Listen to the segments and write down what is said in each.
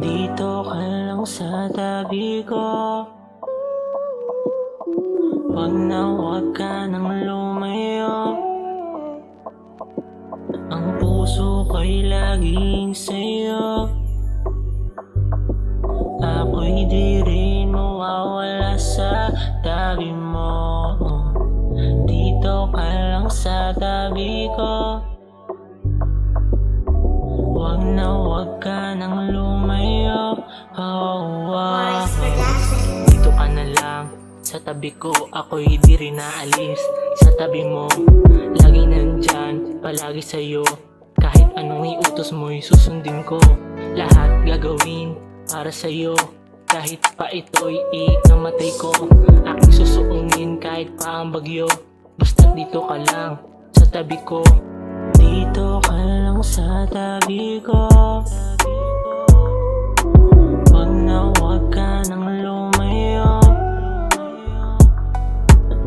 Dito ka lang sa tabi ko. Wag na wag ka nang lumayo Ang puso ko'y laging sa'yo. Ako'y di rin mawawala sa tabi mo. Dito ka lang sa tabi ko na wag ka nang lumayo. Oh, oh. Dito ka na lang. Sa tabi ko Ako'y di rin naalis. Sa tabi mo Laging nandyan. Palagi sa'yo. Kahit anong iutos mo'y susundin ko. Lahat gagawin para sa'yo. Kahit pa ito'y ikamatay ko Aking susuungin kahit pa ang bagyo. Basta dito ka lang. Sa tabi ko Dito ka lang sa tabi ko. Wag na wag ka nang lumayo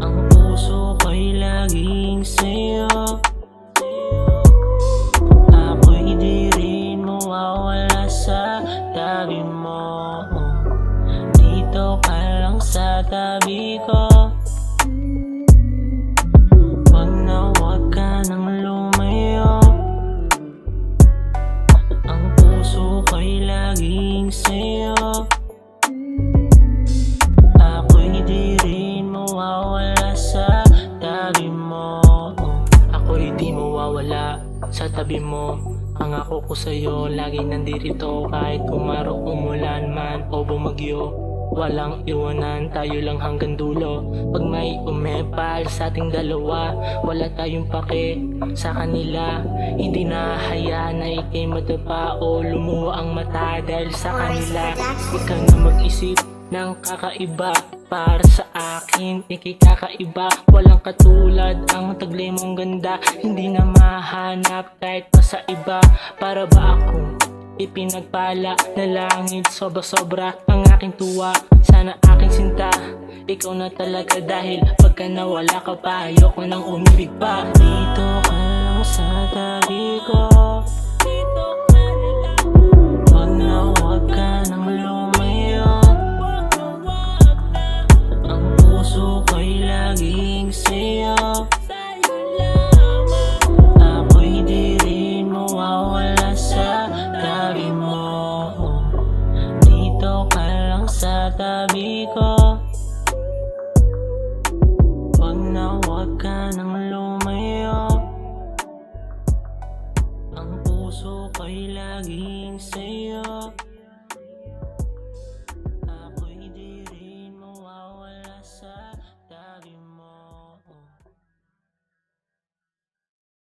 Ang puso ko'y laging sa'yo. Ako'y di rin mawawala sa tabi mo. Dito ka lang sa tabi ko sa tabi mo Pangako ko sa'yo, laging nandirito Kahit kumaro, umulan man o bumagyo. Walang iwanan, tayo lang hanggang dulo. Pag may umepal sa ating dalawa Wala tayong pake sa kanila. Hindi nahaya na ikay madapa o lumuha ang mata Dahil sa kanila. Ikaw na mag-isip ng kakaiba Para sa akin, ikay kakaiba Walang katulad ang taglay mong ganda. Hindi na mahanap kahit pa sa iba. Para ba ako ipinagpala na langit? Sobra-sobra ang aking tuwa. Sana aking sinta. Ikaw na talaga dahil pagka nawala ka pa Ayoko nang umibig pa. Dito ka sa tabi ko lang sa tabi ko Wag na wag ka nang lumayo. Ang puso ko'y laging sa'yo